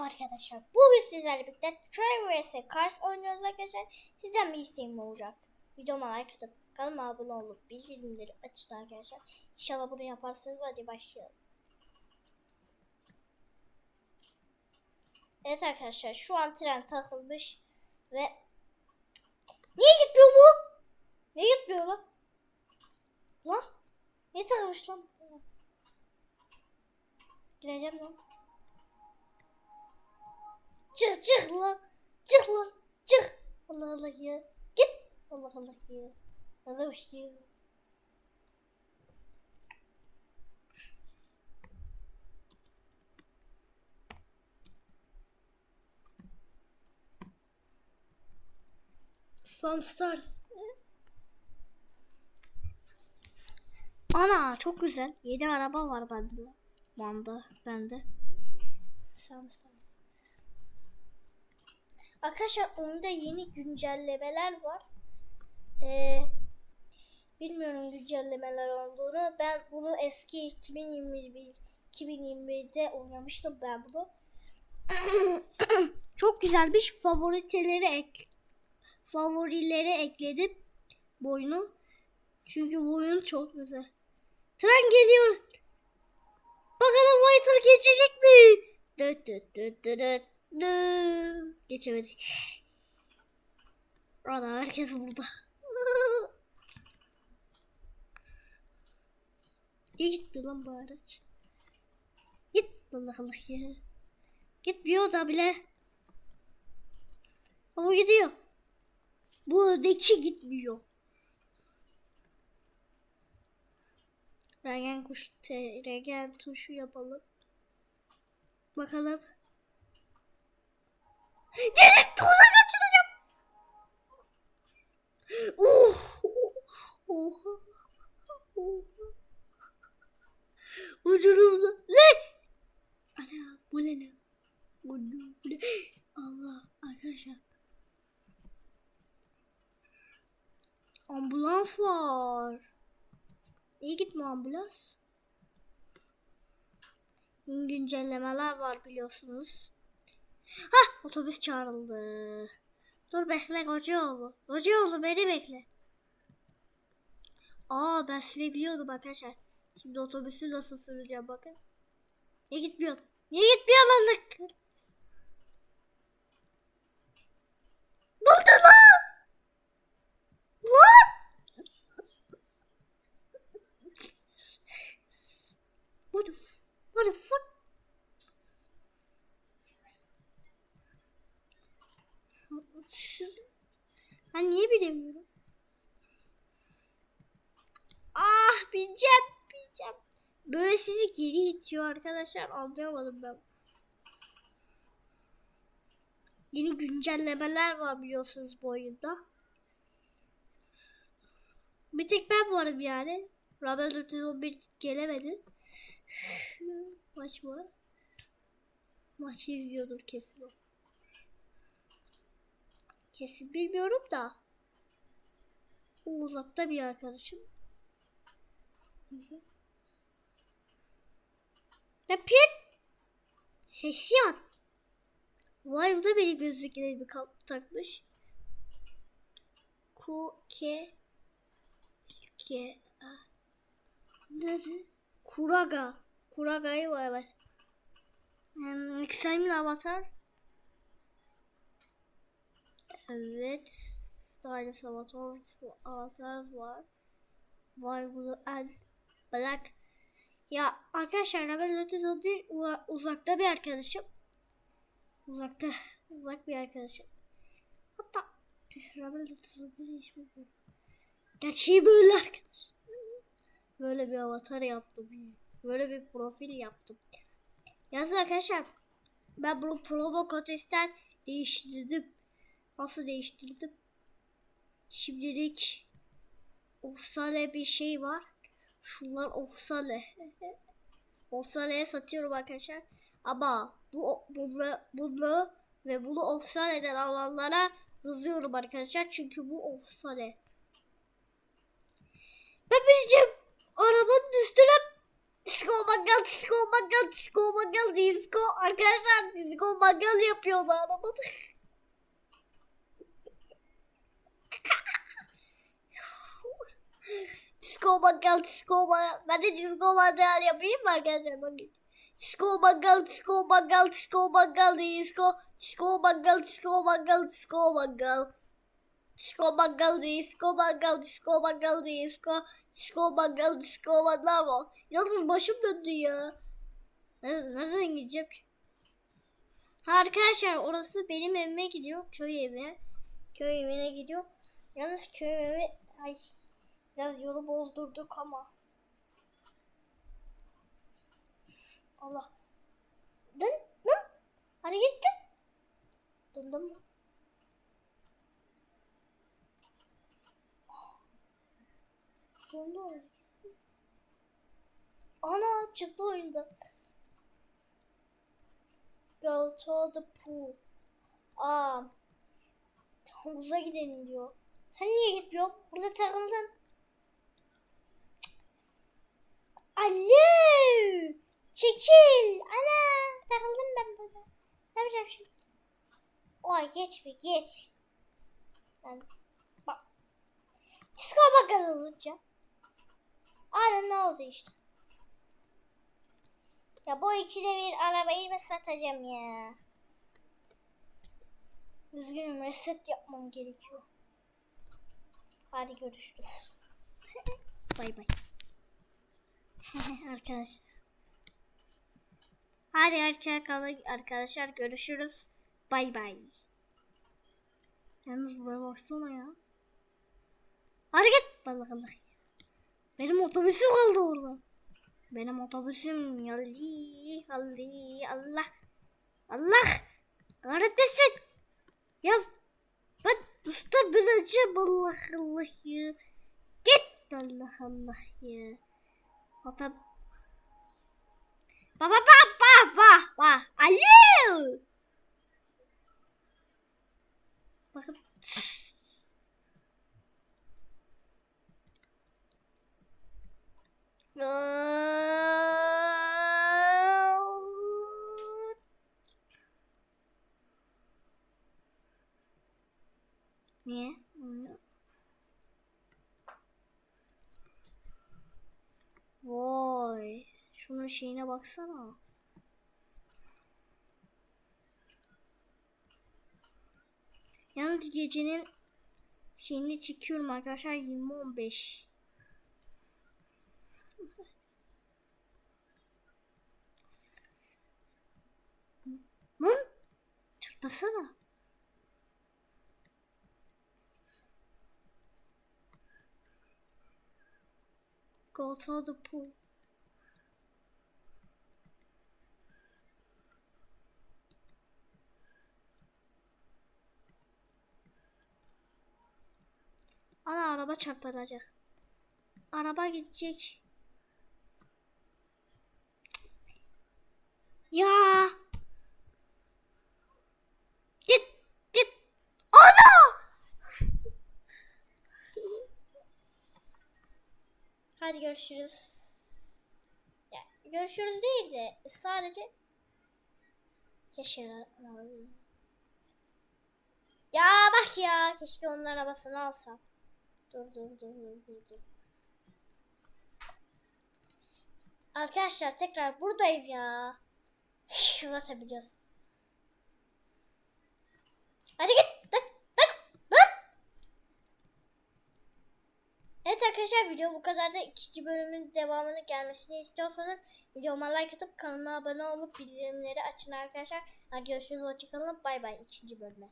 Merhaba arkadaşlar. Bugün sizlerle birlikte Try vs Cars oynuyoruz arkadaşlar. Sizden bir isteğim olacak. Videoma like atıp kanalıma abone olup bildirimleri açın arkadaşlar. İnşallah bunu yaparsanız hadi başlayalım. Evet arkadaşlar şu an tren takılmış ve Niye gitmiyor bu? Niye gitmiyor lan? Lan? Niye takılmış lan? Gireceğim lan. Çık çık lan. Çık lan. Çık. Allah Allah ya. Git. Allah Allah ya. Allah ya. Some stars. Ana çok güzel. Yeni araba var bende. Banda bende. Samsung. Arkadaşlar oyunda yeni güncellemeler var. Ee, bilmiyorum güncellemeler olduğunu. Ben bunu eski 2021 2021'de oynamıştım ben bunu. Çok güzelmiş. Favoriteleri ek favorilere ekledim bu oyunu. Çünkü bu oyun çok güzel. Tren geliyor. Bakalım Whiter geçecek mi? Dıt dıt dıt dıt Dı. Geçemedik. Ana herkes burada. Niye gitmiyor lan bu araç? Git Allah Allah ya. Gitmiyor da bile. Ama gidiyor. Bu öndeki gitmiyor. Regen kuş regen tuşu yapalım. Bakalım. Direkt tuğla kaçıracağım. Oh. Oh. Oh. Ucurumda. Ne? Ana bu ne lan? Bu ne? Bu ne? Allah arkadaşlar. Ambulans var. İyi gitme ambulans. Güncellemeler var biliyorsunuz. Hah otobüs çağrıldı. Dur bekle Kocaoğlu. Kocaoğlu beni bekle. Aa ben sürebiliyordum arkadaşlar. Şimdi otobüsü nasıl süreceğim bakın. Niye gitmiyor? Niye gitmiyor lan? Buldu lan! Lan! What the, what the fuck? Ben niye bilemiyorum? Ah bineceğim, bineceğim. Böyle sizi geri itiyor arkadaşlar. Anlayamadım ben. Yeni güncellemeler var biliyorsunuz bu oyunda. Bir tek ben varım yani. Rabel 411 gelemedi. Maç var. Maçı izliyordur kesin o. Kesin bilmiyorum da. Uzakta bir arkadaşım. Yapın. Sesi at. Vay bu da benim gözlüklerimi kap takmış. Ku ke ke. Nerede? Kuraga. Kuraga'yı var evet. Um, Examine Avatar. Evet. Stylus Avatar, Avatar var. Vay bu el Black. Ya arkadaşlar Rebel 411 uzakta bir arkadaşım. Uzakta. Uzak bir arkadaşım. Hatta Rebel 411 hiç bilmiyorum. Gerçeği böyle arkadaş. Böyle bir avatar yaptım. Böyle bir profil yaptım. Yazın arkadaşlar. Ben bunu promo kodesten değiştirdim. Nasıl değiştirdim? Şimdilik Ofsale bir şey var. Şunlar Ofsale. Ofsale'ye satıyorum arkadaşlar. Ama bu bunu, bunu ve bunu Ofsale'den alanlara yazıyorum arkadaşlar. Çünkü bu Ofsale. Ben bineceğim. Arabanın üstüne Disco mangal, disco mangal, disco mangal, disco. Arkadaşlar disco mangal yapıyorlar arabada. disco mangal, disco mangal. Ben de disco mangal yapayım mı arkadaşlar? Bakın. Disco mangal, disco mangal, disco mangal, disco. Disco mangal, disco mangal, disco mangal. Disco mangal, disco mangal, disco mangal, disco. Disco mangal, disco mangal mı? Yalnız başım döndü ya. Nereden, gideceğim ki? Arkadaşlar orası benim evime gidiyor. Köy evi. Köy evine gidiyor. Yalnız köy evi ay biraz yolu bozdurduk ama. Allah. Dön dön. Hadi git dön. Döndüm mü? Döndü. Ana çıktı oyunda. Go to the pool. Aa. Havuza gidelim diyor. Sen niye gitmiyorsun? Burada takıldın. Alo. Çekil. Ana. Takıldım ben burada. Ne yapacağım şimdi? Oy geç bir geç. Ben bak. Disco bakalım olacağım. Aynen ne oldu işte. Ya bu ikide bir arabayı mı satacağım ya? Üzgünüm reset yapmam gerekiyor. Hadi görüşürüz. bay bay. arkadaşlar. Hadi arkadaşlar, arkadaşlar görüşürüz. Bay bay. Yalnız buraya baksana ya. Hareket Allah Allah. Benim otobüsüm kaldı orada. Benim otobüsüm geldi, geldi. Allah. Allah. Kahretmesin. Ya ben usta bileceğim Allah Allah ya. Git Allah Allah ya. Falta. Pá, pá, pá, pá, pá, pá. Ali! Yeah. Vay. Şunun şeyine baksana. Yalnız gecenin şeyini çekiyorum arkadaşlar 20-15. Lan çarpmasana. Go the pool. Ana araba çarpılacak. Araba gidecek. Ya. Git git. Ana. Hadi görüşürüz. Ya, görüşürüz değil de sadece keşke Ya bak ya keşke onun arabasını alsam. Dur dur dur dur dur. dur. Arkadaşlar tekrar buradayım ya. Uzatabiliyorsunuz. Hadi Evet arkadaşlar video bu kadar da ikinci bölümün devamını gelmesini istiyorsanız videoma like atıp kanalıma abone olup bildirimleri açın arkadaşlar. Hadi görüşürüz hoşçakalın bay bay ikinci bölüme.